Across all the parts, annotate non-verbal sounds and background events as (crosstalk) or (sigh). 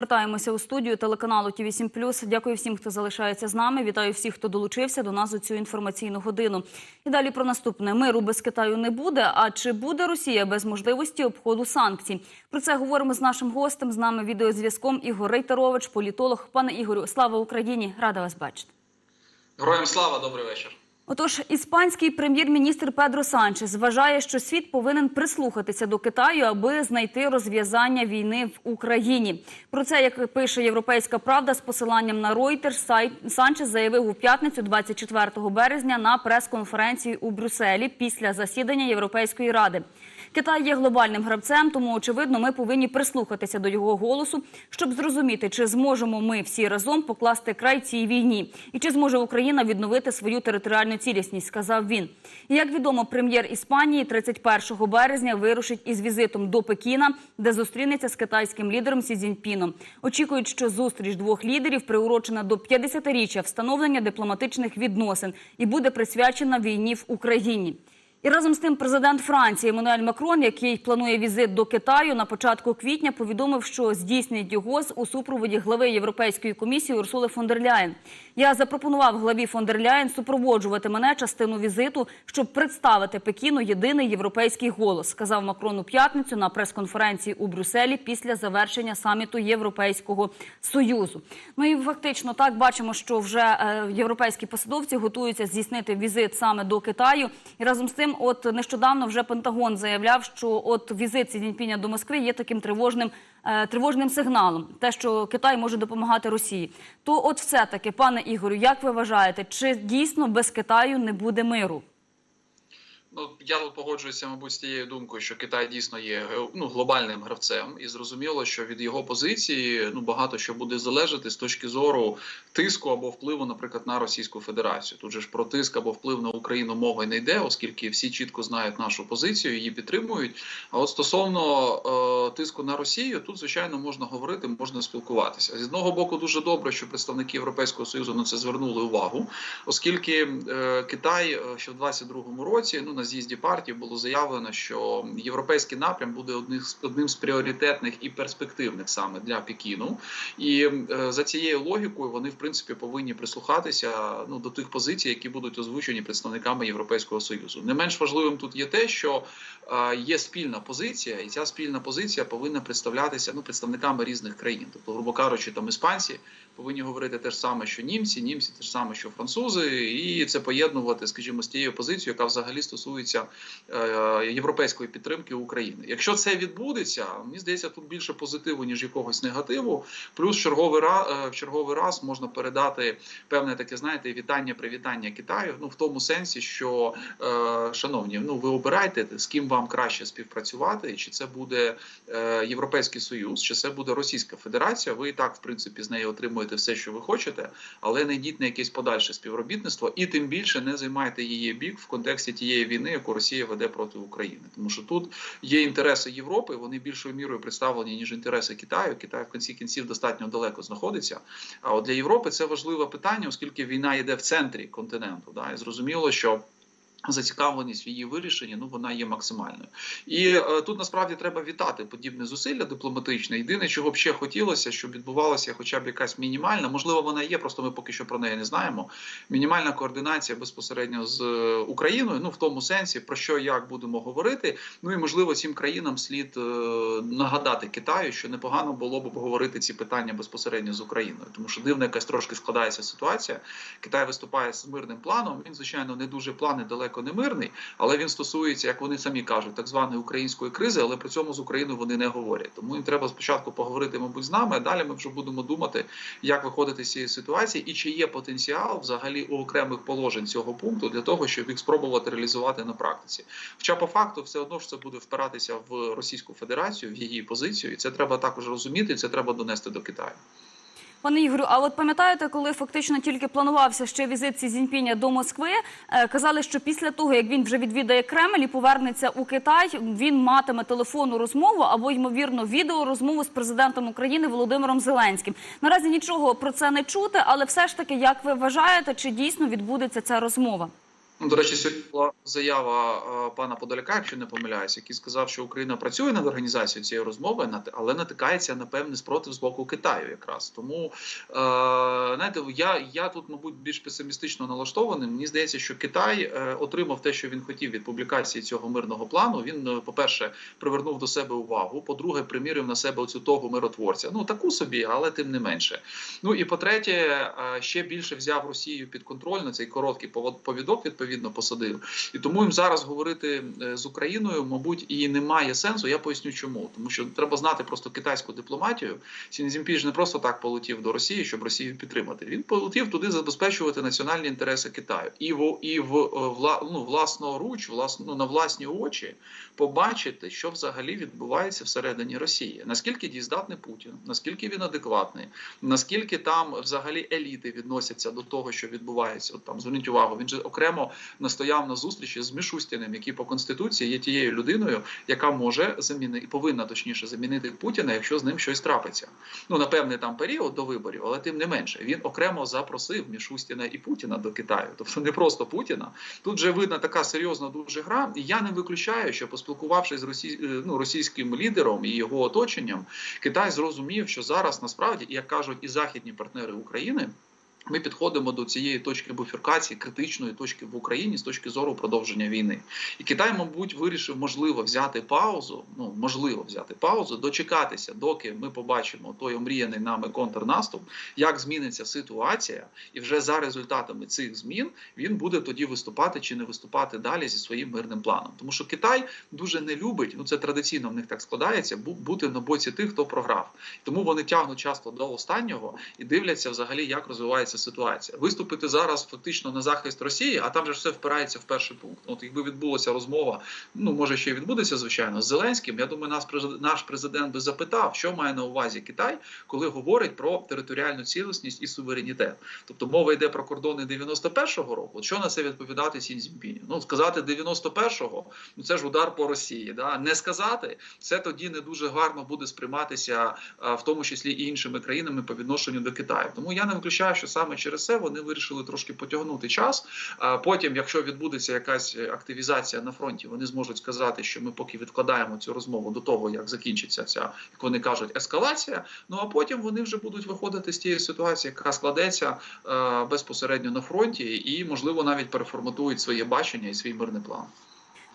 Вертаємося у студію телеканалу Ті 7 Дякую всім, хто залишається з нами. Вітаю всіх, хто долучився до нас у цю інформаційну годину. І далі про наступне: миру без Китаю не буде. А чи буде Росія без можливості обходу санкцій? Про це говоримо з нашим гостем. З нами відеозв'язком Ігор Рейтерович, політолог. Пане Ігорю, слава Україні! Рада вас бачити. Героям слава, добрий вечір. Отож, іспанський прем'єр-міністр Педро Санчес вважає, що світ повинен прислухатися до Китаю, аби знайти розв'язання війни в Україні. Про це, як пише Європейська Правда, з посиланням на Reuters, Санчес заявив у п'ятницю, 24 березня, на прес-конференції у Брюсселі після засідання Європейської ради. Китай є глобальним гравцем, тому очевидно, ми повинні прислухатися до його голосу, щоб зрозуміти, чи зможемо ми всі разом покласти край цій війні, і чи зможе Україна відновити свою територіальну цілісність, сказав він. Як відомо, прем'єр Іспанії 31 березня вирушить із візитом до Пекіна, де зустрінеться з китайським лідером Сі Цзіньпіном. Очікують, що зустріч двох лідерів приурочена до 50-річчя встановлення дипломатичних відносин і буде присвячена війні в Україні. І разом з тим президент Франції Еммануель Макрон, який планує візит до Китаю на початку квітня, повідомив, що здійснить його у супроводі глави Європейської комісії Урсули фон дер Ляєн. Я запропонував главі фон дер Ляєн супроводжувати мене частину візиту, щоб представити Пекіну єдиний європейський голос, сказав Макрон у п'ятницю на прес-конференції у Брюсселі після завершення саміту Європейського союзу. Ну і фактично так бачимо, що вже е, європейські посадовці готуються здійснити візит саме до Китаю. І разом з тим, от нещодавно вже Пентагон заявляв, що от візит Сі до Москви є таким тривожним. Е, Тривожним сигналом, те, що Китай може допомагати Росії, то от все таки, пане Ігорю, як ви вважаєте, чи дійсно без Китаю не буде миру? Ну я тут погоджуюся, мабуть, з тією думкою, що Китай дійсно є ну, глобальним гравцем, і зрозуміло, що від його позиції ну багато що буде залежати з точки зору тиску або впливу, наприклад, на Російську Федерацію. Тут же ж про тиск або вплив на Україну мова й не йде, оскільки всі чітко знають нашу позицію, її підтримують. А от стосовно е, тиску на Росію, тут звичайно можна говорити, можна спілкуватися. З одного боку, дуже добре, що представники Європейського союзу на це звернули увагу, оскільки е, Китай е, ще в 22-му році ну на з'їзді партії було заявлено, що європейський напрям буде одним з пріоритетних і перспективних саме для Пекіну. І е, за цією логікою вони в принципі повинні прислухатися ну до тих позицій, які будуть озвучені представниками Європейського союзу. Не менш важливим тут є те, що е, є спільна позиція, і ця спільна позиція повинна представлятися ну представниками різних країн. Тобто, грубо кажучи, там іспанці повинні говорити те ж саме, що німці, німці те ж саме, що французи, і це поєднувати, скажімо, з тією позицією, яка взагалі стосується е, європейської підтримки України. Якщо це відбудеться, мені здається, тут більше позитиву ніж якогось негативу. Плюс черговий раз в черговий раз можна передати певне таке, знаєте, вітання, привітання Китаю. Ну в тому сенсі, що е, шановні, ну ви обирайте з ким вам краще співпрацювати, чи це буде е, Європейський Союз, чи це буде Російська Федерація. Ви і так, в принципі, з нею отримуєте все, що ви хочете, але не йдіть на якесь подальше співробітництво, і тим більше не займайте її бік в контексті тієї війни, яку Росія веде проти України. Тому що тут є інтереси Європи, вони більшою мірою представлені ніж інтереси Китаю. Китай в кінці кінців достатньо далеко знаходиться. А от для Європи це важливе питання, оскільки війна йде в центрі континенту. Да, і зрозуміло, що. Зацікавленість в її вирішенні ну вона є максимальною, і е, тут насправді треба вітати подібне зусилля дипломатичне. Єдине, чого б ще хотілося, щоб відбувалася, хоча б якась мінімальна, можливо, вона є, просто ми поки що про неї не знаємо. Мінімальна координація безпосередньо з е, Україною, ну в тому сенсі, про що як будемо говорити. Ну і можливо, цим країнам слід е, нагадати Китаю, що непогано було б обговорити ці питання безпосередньо з Україною, тому що дивна якась трошки складається ситуація. Китай виступає з мирним планом. Він звичайно не дуже плани далеко не мирний, але він стосується, як вони самі кажуть, так званої української кризи, але при цьому з Україною вони не говорять. Тому їм треба спочатку поговорити, мабуть, з нами. а Далі ми вже будемо думати, як виходити з цієї ситуації, і чи є потенціал взагалі у окремих положень цього пункту для того, щоб їх спробувати реалізувати на практиці. Хоча по факту все одно ж це буде впиратися в Російську Федерацію, в її позицію, і це треба також розуміти. і Це треба донести до Китаю. Пане Ігорю, а от пам'ятаєте, коли фактично тільки планувався ще візит Сі Цзіньпіня до Москви, е, казали, що після того, як він вже відвідає Кремль і повернеться у Китай, він матиме телефонну розмову або ймовірно відеорозмову з президентом України Володимиром Зеленським. Наразі нічого про це не чути, але все ж таки, як ви вважаєте, чи дійсно відбудеться ця розмова? Ну, До речі, сьогодні була заява е, пана Подоляка, якщо не помиляюсь, який сказав, що Україна працює над організацією цієї розмови, але натикається на певний спротив з боку Китаю, якраз тому е, знаєте, я, я тут, мабуть, більш песимістично налаштований. Мені здається, що Китай е, отримав те, що він хотів від публікації цього мирного плану. Він, по-перше, привернув до себе увагу. По-друге, примірив на себе оцю того миротворця. Ну таку собі, але тим не менше. Ну і по-третє, е, ще більше взяв Росію під контроль на цей короткий повідок, відповідно посадив. І тому їм зараз говорити е, з Україною, мабуть, і немає сенсу. Я поясню, чому. Тому що треба знати просто китайську дипломатію. Сін Цзіньпін ж не просто так полетів до Росії, щоб Росію підтримати. Він полетів туди забезпечувати національні інтереси Китаю і в і в е, вла, ну, власноруч, власно ну, на власні очі побачити, що взагалі відбувається всередині Росії. Наскільки дієздатний Путін, наскільки він адекватний, наскільки там взагалі еліти відносяться до того, що відбувається. От там зверніть увагу, він же окремо настояв на зустрічі з Мішустіним, який по конституції є тією людиною, яка може замінити повинна точніше замінити Путіна, якщо з ним щось трапиться. Ну на певний там період до виборів, але тим не менше він окремо запросив Мішустіна і Путіна до Китаю, тобто не просто Путіна. Тут вже видно така серйозна дуже гра, і я не виключаю, що поспілкувавшись з росій... е, ну, російським лідером і його оточенням, Китай зрозумів, що зараз насправді, як кажуть і західні партнери України. Ми підходимо до цієї точки буферкації, критичної точки в Україні з точки зору продовження війни. І Китай, мабуть, вирішив можливо взяти паузу. Ну можливо взяти паузу, дочекатися, доки ми побачимо той омріяний нами контрнаступ, як зміниться ситуація, і вже за результатами цих змін він буде тоді виступати чи не виступати далі зі своїм мирним планом. Тому що Китай дуже не любить, ну це традиційно в них так складається, бу- бути на боці тих, хто програв. Тому вони тягнуть часто до останнього і дивляться взагалі, як розвивається ситуація. Виступити зараз фактично на захист Росії, а там же все впирається в перший пункт. От якби відбулася розмова, ну може ще й відбудеться, звичайно, з Зеленським. Я думаю, президент, наш президент би запитав, що має на увазі Китай, коли говорить про територіальну цілісність і суверенітет. Тобто мова йде про кордони 91-го року. От Що на це відповідати Сін Цзіньпіню? Ну сказати 91-го, ну це ж удар по Росії. Да? Не сказати це тоді не дуже гарно буде сприйматися, в тому числі і іншими країнами по відношенню до Китаю. Тому я не виключаю, що саме через це вони вирішили трошки потягнути час. А потім, якщо відбудеться якась активізація на фронті, вони зможуть сказати, що ми поки відкладаємо цю розмову до того, як закінчиться ця, як вони кажуть, ескалація. Ну а потім вони вже будуть виходити з тієї ситуації, яка складеться е, безпосередньо на фронті, і можливо навіть переформатують своє бачення і свій мирний план.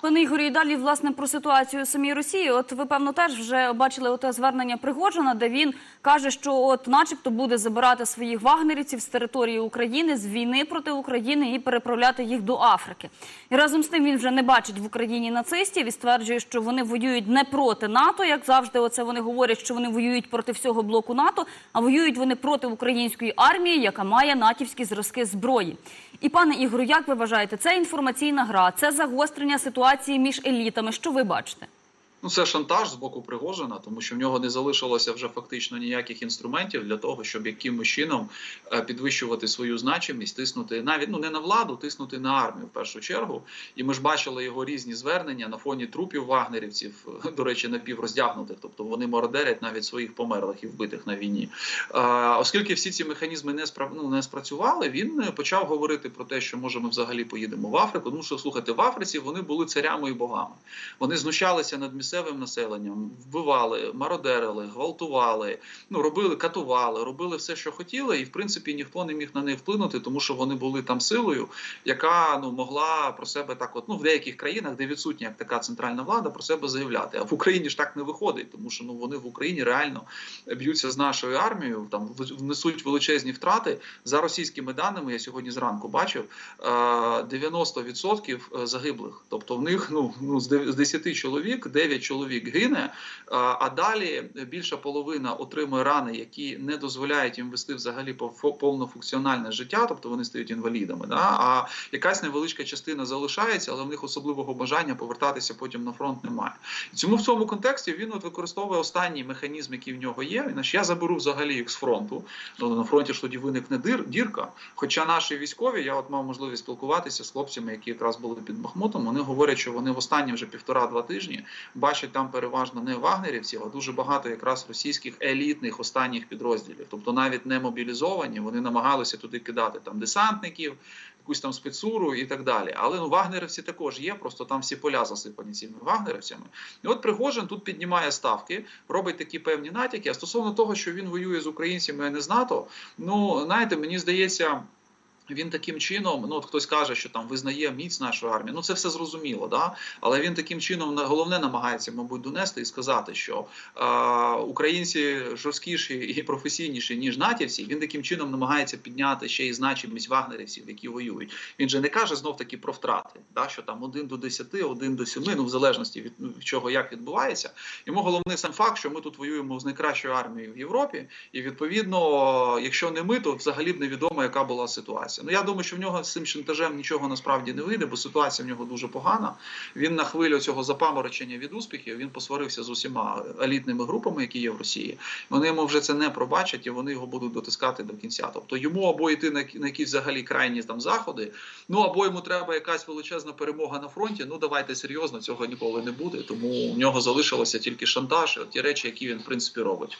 Пане Ігорі, і далі власне про ситуацію самій Росії. От ви певно теж вже бачили оте звернення Пригожина, де він каже, що от, начебто, буде забирати своїх вагнерівців з території України з війни проти України і переправляти їх до Африки. І разом з тим він вже не бачить в Україні нацистів і стверджує, що вони воюють не проти НАТО, як завжди. Оце вони говорять, що вони воюють проти всього блоку НАТО, а воюють вони проти української армії, яка має натівські зразки зброї. І пане Ігорю, як ви вважаєте, це інформаційна гра, це загострення ситуації між елітами. Що ви бачите? Ну, це шантаж з боку Пригожина, тому що в нього не залишилося вже фактично ніяких інструментів для того, щоб якимось чином е, підвищувати свою значимість, тиснути навіть ну не на владу, тиснути на армію в першу чергу. І ми ж бачили його різні звернення на фоні трупів вагнерівців, (laughs) до речі, напівроздягнутих, тобто вони мародерять навіть своїх померлих і вбитих на війні. Е, Оскільки всі ці механізми не спра... ну, не спрацювали, він е, почав говорити про те, що може ми взагалі поїдемо в Африку. Ну що слухайте, в Африці вони були царями і богами. Вони знущалися над місцевим населенням, вбивали, мародерили, гвалтували, ну робили, катували, робили все, що хотіли, і в принципі ніхто не міг на них вплинути, тому що вони були там силою, яка ну могла про себе так, от ну в деяких країнах, де відсутня як така центральна влада, про себе заявляти. А в Україні ж так не виходить, тому що ну вони в Україні реально б'ються з нашою армією, там внесуть величезні втрати за російськими даними. Я сьогодні зранку бачив е, 90% загиблих. Тобто в них ну ну з 10 чоловік 9 чоловік гине, е, а далі більша половина отримує рани, які не дозволяють їм вести взагалі пов- повнофункціональне життя, тобто вони стають інвалідами. Да? А якась невеличка частина залишається, але в них особливого бажання повертатися потім на фронт немає. І цьому в цьому контексті він от використовує останній механізм, який в нього є. Я заберу взагалі їх з фронту. Ну на фронті ж тоді виникне дірка. Хоча наші військові, я от мав можливість спілкуватися з хлопцями, які якраз були під Бахмутом. Вони говорять, що вони в останні вже півтора-два тижні бачать там переважно не вагнерівців, а дуже багато якраз російських елітних останніх підрозділів, тобто навіть не мобілізовані, вони намагалися туди кидати там десантників, якусь там спецуру і так далі. Але ну вагнерівці також є, просто там всі поля засипані цими вагнерівцями. І от Пригожин тут піднімає ставки, робить такі певні натяки. А стосовно того, що він воює з українцями, а не з НАТО, ну знаєте, мені здається. Він таким чином, ну от хтось каже, що там визнає міць нашої армії. Ну це все зрозуміло, да. Але він таким чином головне намагається, мабуть, донести і сказати, що е, українці жорсткіші і професійніші ніж натівці. Він таким чином намагається підняти ще й значимість вагнерівців, які воюють. Він же не каже знов таки про втрати, да, що там один до 10, один до 7, ну в залежності від ну, від чого як відбувається. Йому головний сам факт, що ми тут воюємо з найкращою армією в Європі, і відповідно, якщо не ми, то взагалі б невідомо, яка була ситуація. Ну я думаю, що в нього з цим шантажем нічого насправді не вийде, бо ситуація в нього дуже погана. Він на хвилю цього запаморочення від успіхів він посварився з усіма елітними групами, які є в Росії. Вони йому вже це не пробачать і вони його будуть дотискати до кінця. Тобто йому або йти на, якісь взагалі крайні там заходи, ну або йому треба якась величезна перемога на фронті. Ну давайте серйозно, цього ніколи не буде. Тому в нього залишилося тільки шантаж, і ті речі, які він в принципі робить.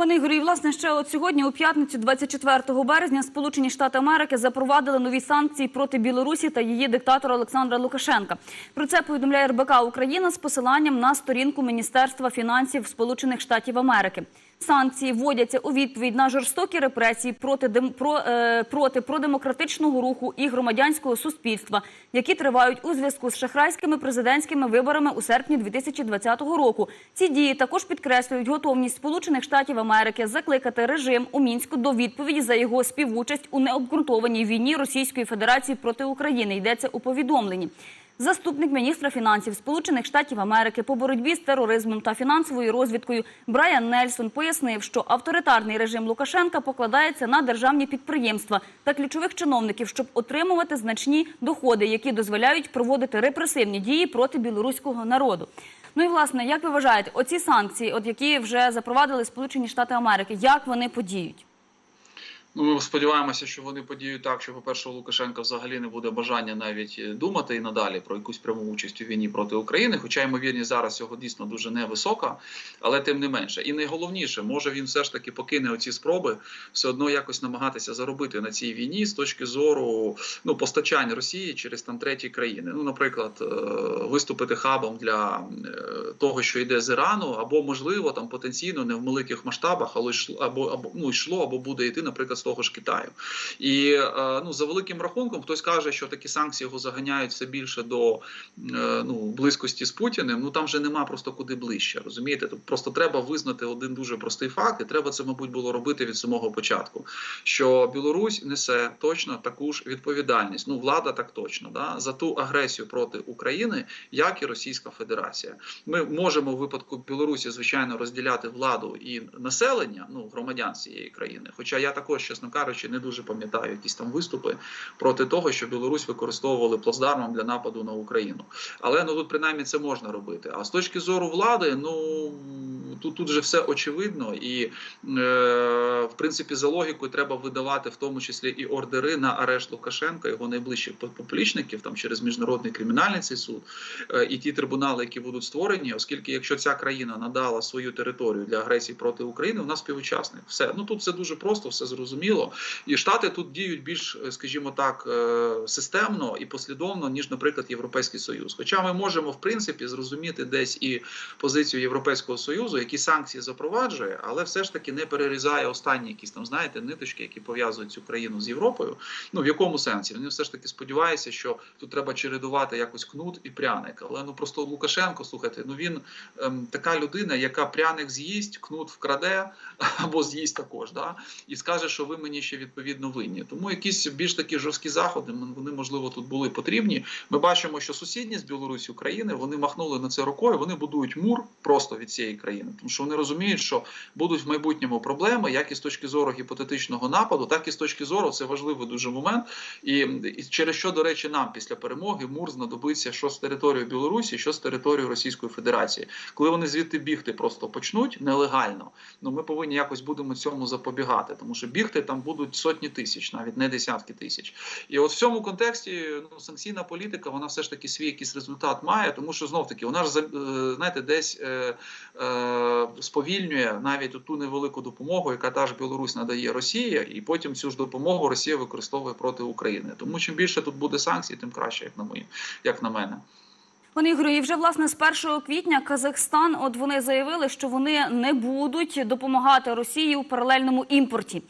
Пане Ігорі, власне, ще от сьогодні, у п'ятницю, 24 березня, Сполучені Штати Америки запровадили нові санкції проти Білорусі та її диктатора Олександра Лукашенка. Про це повідомляє РБК Україна з посиланням на сторінку Міністерства фінансів Сполучених Штатів Америки. Санкції вводяться у відповідь на жорстокі репресії проти дем... про... е... проти продемократичного руху і громадянського суспільства, які тривають у зв'язку з шахрайськими президентськими виборами у серпні 2020 року. Ці дії також підкреслюють готовність Сполучених Штатів Америки закликати режим у мінську до відповіді за його співучасть у необґрунтованій війні Російської Федерації проти України. Йдеться у повідомленні. Заступник міністра фінансів Сполучених Штатів Америки по боротьбі з тероризмом та фінансовою розвідкою Брайан Нельсон пояснив, що авторитарний режим Лукашенка покладається на державні підприємства та ключових чиновників, щоб отримувати значні доходи, які дозволяють проводити репресивні дії проти білоруського народу. Ну і власне, як ви вважаєте, оці санкції, от які вже запровадили Сполучені Штати Америки, як вони подіють? Ну, ми сподіваємося, що вони подіють так, що, по-перше, у Лукашенка взагалі не буде бажання навіть думати і надалі про якусь пряму участь у війні проти України. Хоча ймовірність зараз його дійсно дуже невисока, але тим не менше. І найголовніше, може він все ж таки покине оці спроби все одно якось намагатися заробити на цій війні з точки зору ну постачань Росії через там треті країни. Ну, наприклад, е, виступити хабом для е, того, що йде з Ірану, або можливо там потенційно не в великих масштабах, але йшло або або ну йшло, або буде йти, наприклад з того ж Китаю. І ну за великим рахунком, хтось каже, що такі санкції його заганяють все більше до ну близькості з Путіним. Ну там вже нема просто куди ближче. Розумієте? Тобто просто треба визнати один дуже простий факт, і треба це, мабуть, було робити від самого початку. Що Білорусь несе точно таку ж відповідальність. Ну, влада так точно да за ту агресію проти України, як і Російська Федерація. Ми можемо в випадку Білорусі, звичайно, розділяти владу і населення, ну громадян цієї країни. Хоча я також чесно кажучи, не дуже пам'ятаю якісь там виступи проти того, що Білорусь використовували плацдармом для нападу на Україну. Але ну тут принаймні це можна робити. А з точки зору влади, ну тут тут вже все очевидно, і е, в принципі за логікою треба видавати в тому числі і ордери на арешт Лукашенка, його найближчих поплічників, там через міжнародний кримінальний цей суд е, і ті трибунали, які будуть створені, оскільки якщо ця країна надала свою територію для агресії проти України, вона співучасник. Все ну тут все дуже просто, все зрозуміло. І штати тут діють більш, скажімо так, системно і послідовно, ніж, наприклад, Європейський Союз. Хоча ми можемо в принципі зрозуміти десь і позицію Європейського союзу, які санкції запроваджує, але все ж таки не перерізає останні якісь там, знаєте, ниточки, які пов'язують цю країну з Європою. Ну в якому сенсі? Вони все ж таки сподіваються, що тут треба чередувати якось кнут і пряник. Але ну просто Лукашенко, слухайте, ну він ем, така людина, яка пряник з'їсть, кнут вкраде (laughs) або з'їсть також, да і скаже, що ви мені ще відповідно винні. Тому якісь більш такі жорсткі заходи вони можливо тут були потрібні. Ми бачимо, що сусідні з Білорусі України вони махнули на це рукою. Вони будують мур просто від цієї країни, тому що вони розуміють, що будуть в майбутньому проблеми, як і з точки зору гіпотетичного нападу, так і з точки зору це важливий дуже момент. І, і через що, до речі, нам після перемоги мур знадобиться що з територією Білорусі, що з територією Російської Федерації, коли вони звідти бігти просто почнуть нелегально. Ну ми повинні якось будемо цьому запобігати, тому що бігти там будуть сотні тисяч, навіть не десятки тисяч. І от в цьому контексті ну, санкційна політика, вона все ж таки свій якийсь результат має, тому що знов таки вона ж е, знаєте, десь е, е, сповільнює навіть ту невелику допомогу, яка та ж Білорусь надає Росії, і потім цю ж допомогу Росія використовує проти України. Тому чим більше тут буде санкцій, тим краще, як на мої, як на мене. Пане Ігорю, і вже власне з 1 квітня Казахстан, от вони заявили, що вони не будуть допомагати Росії у паралельному імпорті.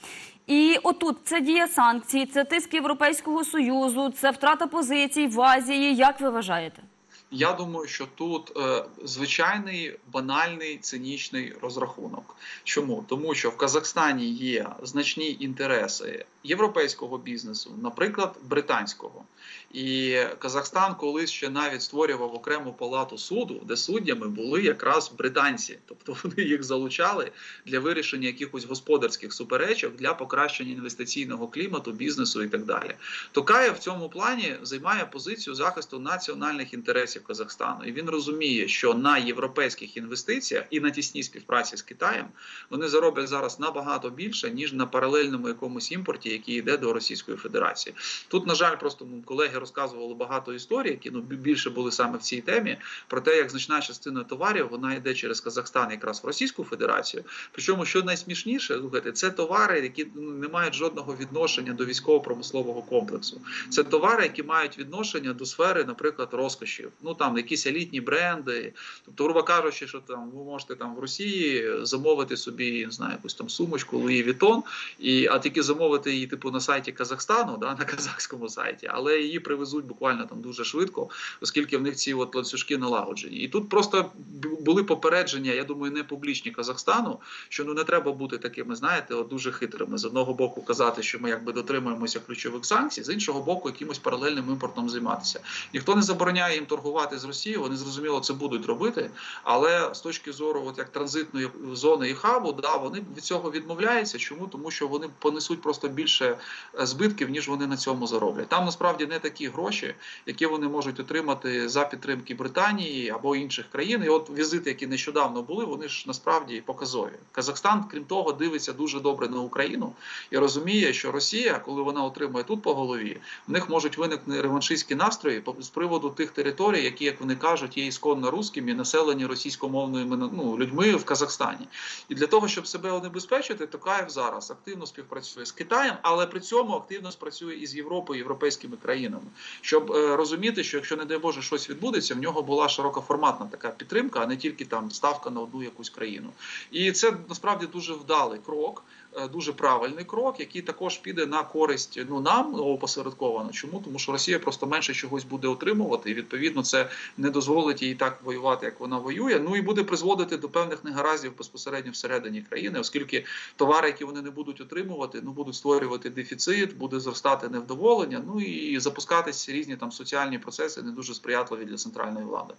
І отут це дія санкцій, це тиск Європейського союзу, це втрата позицій в Азії. Як ви вважаєте? Я думаю, що тут е, звичайний банальний цинічний розрахунок. Чому? Тому що в Казахстані є значні інтереси європейського бізнесу, наприклад, британського. І Казахстан колись ще навіть створював окрему палату суду, де суддями були якраз британці, тобто (laughs) вони їх залучали для вирішення якихось господарських суперечок для покращення інвестиційного клімату, бізнесу і так далі. Токаєв в цьому плані займає позицію захисту національних інтересів Казахстану, і він розуміє, що на європейських інвестиціях і на тісній співпраці з Китаєм вони зароблять зараз набагато більше ніж на паралельному якомусь імпорті, який йде до Російської Федерації. Тут, на жаль, просто ну, колеги розказували багато історій, які ну більше були саме в цій темі, про те, як значна частина товарів вона йде через Казахстан, якраз в Російську Федерацію. Причому, що найсмішніше, слухайте, це товари, які ну, не мають жодного відношення до військово-промислового комплексу. Це товари, які мають відношення до сфери, наприклад, розкошів. Ну там якісь елітні бренди. Тобто, грубо кажучи, що там ви можете там в Росії замовити собі не знаю, якусь там сумочку Louis Vuitton, і а тільки замовити її типу на сайті Казахстану, да, на казахському сайті, але її привезуть буквально там дуже швидко, оскільки в них ці от ланцюжки налагоджені. І тут просто були попередження, я думаю, не публічні Казахстану, що ну не треба бути такими, знаєте, от дуже хитрими. З одного боку казати, що ми якби дотримуємося ключових санкцій, з іншого боку, якимось паралельним імпортом займатися. Ніхто не забороняє їм торгувати з Росією, вони зрозуміло це будуть робити. Але з точки зору, от як транзитної зони і хабу, да, вони від цього відмовляються. Чому? Тому що вони понесуть просто більше е, збитків, ніж вони на цьому зароблять. Там насправді не такі гроші, які вони можуть отримати за підтримки Британії або інших країн. І от візити, які нещодавно були, вони ж насправді показові. Казахстан, крім того, дивиться дуже добре на Україну і розуміє, що Росія, коли вона отримує тут по голові, в них можуть виникнути реваншистські настрої з приводу тих територій, які, як вони кажуть, є ісконно русскими, населені російськомовними ну, людьми в Казахстані. І для того, щоб себе унебезпечити, Токаєв зараз активно співпрацює з Китаєм, але при цьому активно спрацює і з Європою, європейськими країнами, щоб е, розуміти, що якщо не дай Боже щось відбудеться, в нього була широкоформатна така підтримка, а не тільки там ставка на одну якусь країну. І це насправді дуже вдалий крок. Е, Дуже правильний крок, який також піде на користь ну нам опосередковано. Чому тому, що Росія просто менше чогось буде отримувати, і відповідно це не дозволить їй так воювати, як вона воює. Ну і буде призводити до певних негараздів безпосередньо всередині країни, оскільки товари, які вони не будуть отримувати, ну будуть створювати дефіцит, буде зростати невдоволення. Ну і запускатись різні там соціальні процеси не дуже сприятливі для центральної влади.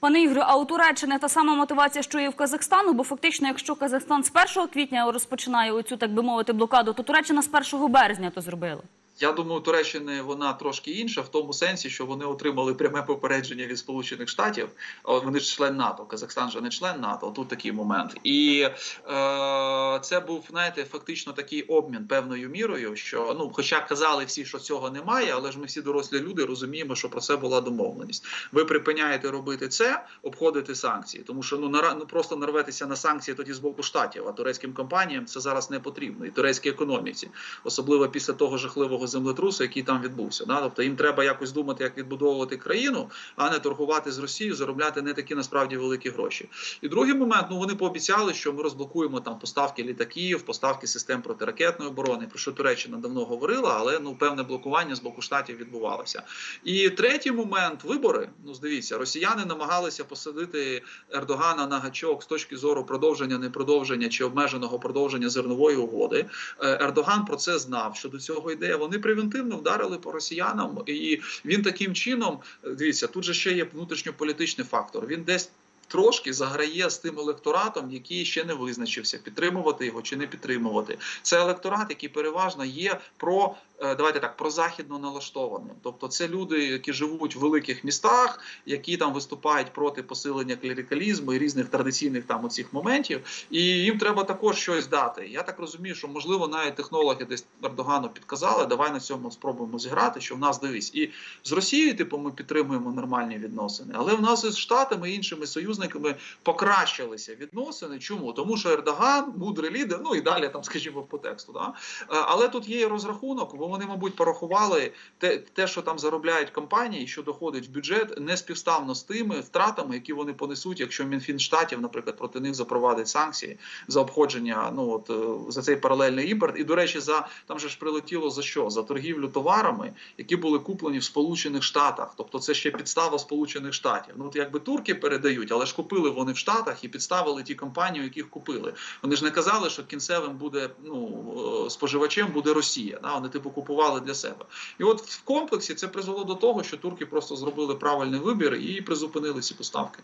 Пане Ігорю, а у Туреччини та сама мотивація, що і в Казахстану, бо фактично, якщо Казахстан з 1 квітня розпочинає оцю, так би мовити, блокаду, то Туреччина з 1 березня то зробила. Я думаю, Туреччини вона трошки інша в тому сенсі, що вони отримали пряме попередження від Сполучених Штатів. Вони ж член НАТО. Казахстан же не член НАТО. Тут такий момент. І е, це був, знаєте, фактично такий обмін певною мірою. Що ну, хоча казали всі, що цього немає, але ж ми всі дорослі люди розуміємо, що про це була домовленість. Ви припиняєте робити це, обходити санкції, тому що ну нара ну просто нарветеся на санкції тоді з боку штатів. А турецьким компаніям це зараз не потрібно, і турецькій економіці, особливо після того жахливого землетрусу, який там відбувся. Да? Тобто їм треба якось думати, як відбудовувати країну, а не торгувати з Росією, заробляти не такі насправді великі гроші. І другий момент, ну вони пообіцяли, що ми розблокуємо там поставки літаків, поставки систем протиракетної оборони, про що Туреччина давно говорила, але ну певне блокування з боку штатів відбувалося. І третій момент вибори. Ну здивіться, росіяни намагалися посадити Ердогана на гачок з точки зору продовження, непродовження чи обмеженого продовження зернової угоди. Е, Ердоган про це знав, що до цього йде. Вони превентивно вдарили по росіянам, і він таким чином дивіться, тут же ще є внутрішньополітичний фактор. Він десь. трошки заграє з тим електоратом, який ще не визначився, підтримувати його чи не підтримувати. Це електорат, який переважно є про давайте так про західно налаштованим. Тобто, це люди, які живуть в великих містах, які там виступають проти посилення клерикалізму і різних традиційних там оцих моментів, і їм треба також щось дати. Я так розумію, що можливо навіть технологи десь Ердогану підказали, давай на цьому спробуємо зіграти, що в нас дивись. І з Росією, типу, ми підтримуємо нормальні відносини, але в нас із Штатами і іншими союзниками покращилися відносини. Чому? Тому що Ердоган, мудрий лідер, ну і далі там, скажімо, по тексту. Да? Е, Але тут є розрахунок, бо вони, мабуть, порахували те, те, що там заробляють компанії, що доходить в бюджет, не співставно з тими втратами, які вони понесуть, якщо Мінфін штатів, наприклад, проти них запровадить санкції за обходження. Ну от е, за цей паралельний імпорт. І до речі, за там же ж прилетіло за що? За торгівлю товарами, які були куплені в Сполучених Штатах. Тобто це ще підстава Сполучених Штатів. Ну от якби турки передають, але ж купили вони в Штатах і підставили ті компанії, яких купили. Вони ж не казали, що кінцевим буде ну е, споживачем буде Росія. Вони типу купували для себе. І от в комплексі це призвело до того, що турки просто зробили правильний вибір і призупинили ці поставки.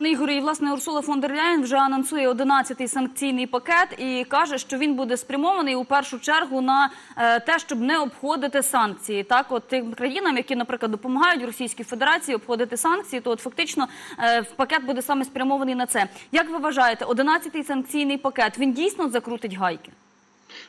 Ну, Ігор, і власне Урсула фон дер Ляєн вже анонсує 11-й санкційний пакет і каже, що він буде спрямований у першу чергу на е, те, щоб не обходити санкції. Так, от тим країнам, які, наприклад, допомагають Російській Федерації обходити санкції, то от фактично е, пакет буде саме спрямований на це. Як ви вважаєте, 11-й санкційний пакет він дійсно закрутить гайки?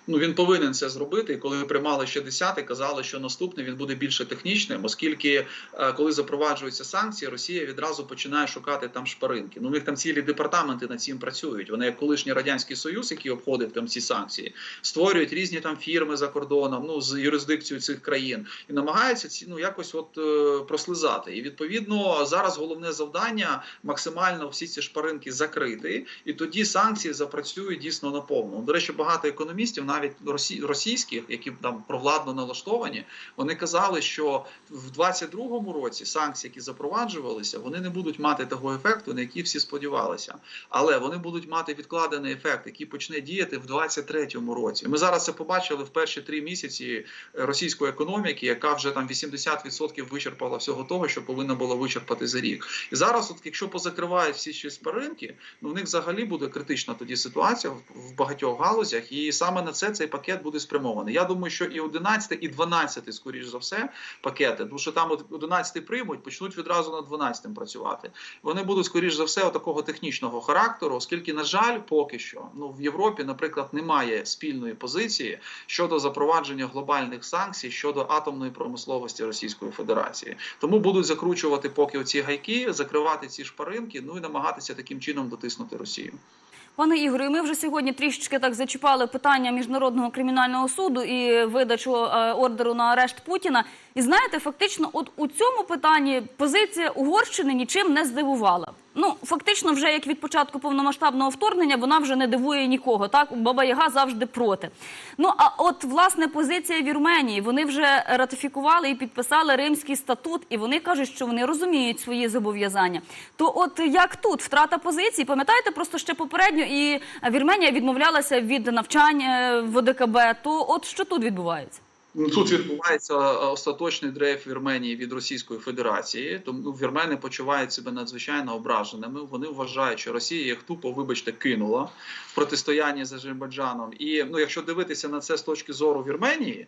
Ну він повинен це зробити. І коли приймали ще 10, казали, що наступний він буде більше технічним, оскільки е, коли запроваджуються санкції, Росія відразу починає шукати там шпаринки. Ну, у них там цілі департаменти над цим працюють. Вони як колишній радянський союз, який обходив там ці санкції, створюють різні там фірми за кордоном, ну з юрисдикцією цих країн, і намагаються ці ну якось от е, прослизати. І відповідно зараз головне завдання максимально всі ці шпаринки закрити, і тоді санкції запрацюють дійсно наповну. До речі, багато економістів, навіть росі- російських, які там провладно налаштовані, вони казали, що в 22-му році санкції, які запроваджувалися, вони не будуть мати того ефекту, на який всі сподівалися. Але вони будуть мати відкладений ефект, який почне діяти в 23-му році. Ми зараз це побачили в перші три місяці російської економіки, яка вже там 80% вичерпала всього того, що повинна була вичерпати за рік. І зараз, от якщо позакривають всі ще спаринки, ну в них взагалі буде критична тоді ситуація в багатьох галузях, і саме на це цей пакет буде спрямований. Я думаю, що і 11, і 12, скоріш за все, пакети, тому що там от 11 приймуть, почнуть відразу на 12 працювати. Вони будуть скоріш за все такого технічного характеру, оскільки, на жаль, поки що ну в Європі, наприклад, немає спільної позиції щодо запровадження глобальних санкцій щодо атомної промисловості Російської Федерації. Тому будуть закручувати поки оці гайки, закривати ці шпаринки, ну і намагатися таким чином дотиснути Росію. Пане Ігорю, ми вже сьогодні трішечки так зачіпали питання міжнародного кримінального суду і видачу е, ордеру на арешт Путіна. І знаєте, фактично, от у цьому питанні позиція Угорщини нічим не здивувала. Ну фактично, вже як від початку повномасштабного вторгнення, вона вже не дивує нікого. Так, Баба Яга завжди проти. Ну а от власне позиція Вірменії. Вони вже ратифікували і підписали Римський статут, і вони кажуть, що вони розуміють свої зобов'язання. То, от як тут втрата позиції, пам'ятаєте, просто ще попередньо і Вірменія відмовлялася від навчань е, в ОДКБ. То от що тут відбувається? Ну, Тут відбувається е, остаточний дрейф Вірменії від Російської Федерації. Тому вірмени почувають себе надзвичайно ображеними. Вони вважають, що Росія їх тупо, вибачте, кинула в протистоянні з Азербайджаном. І ну, якщо дивитися на це з точки зору Вірменії.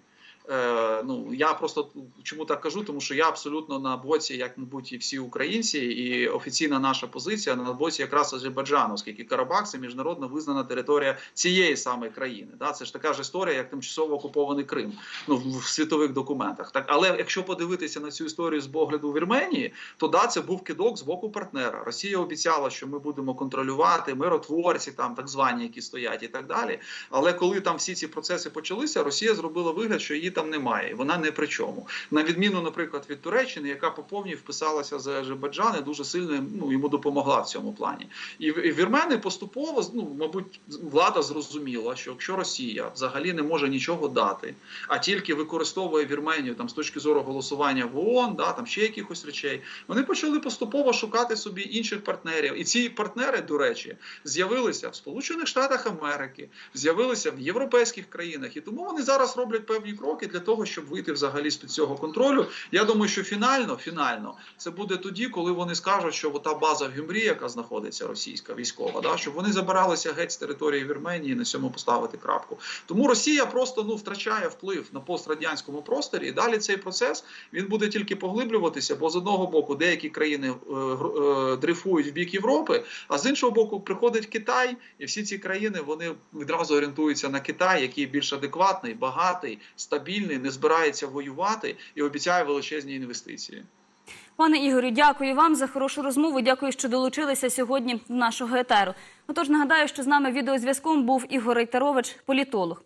Е, ну я просто чому так кажу, тому що я абсолютно на боці, як мабуть, і всі українці, і офіційна наша позиція на боці якраз Азербайджану, оскільки Карабах це міжнародно визнана територія цієї самої країни. Да, це ж така ж історія, як тимчасово окупований Крим. Ну в, світових документах. Так, але якщо подивитися на цю історію з погляду Вірменії, то да, це був кидок з боку партнера. Росія обіцяла, що ми будемо контролювати миротворці, там так звані, які стоять, і так далі. Але коли там всі ці процеси почалися, Росія зробила вигляд, що її там немає, і вона не при чому. На відміну, наприклад, від Туреччини, яка по повній вписалася за Азербайджан і дуже сильно ну, йому допомогла в цьому плані. І, вірмени поступово, ну мабуть, влада зрозуміла, що якщо Росія взагалі не може нічого дати, а тільки використовує Вірменію там з точки зору голосування в ООН, да там ще якихось речей, вони почали поступово шукати собі інших партнерів. І ці партнери, до речі, з'явилися в Сполучених Штатах Америки, з'явилися в європейських країнах, і тому вони зараз роблять певні кроки для того, щоб вийти взагалі з під цього контролю. Я думаю, що фінально, фінально це буде тоді, коли вони скажуть, що та база в Гюмрі, яка знаходиться російська військова, да щоб вони забиралися геть з території Вірменії, на цьому поставити крапку. Тому Росія просто ну втрачає вплив на пострадянському просторі. І далі цей процес він буде тільки поглиблюватися, бо з одного боку деякі країни е, е, дрейфують в бік Європи, а з іншого боку приходить Китай, і всі ці країни вони відразу орієнтуються на Китай, який більш адекватний, багатий, стабільний, не збирається воювати і обіцяє величезні інвестиції. Пане Ігорю, дякую вам за хорошу розмову. Дякую, що долучилися сьогодні до нашого етеру. Отож, нагадаю, що з нами відеозв'язком був Ігор Рейтерович, політолог.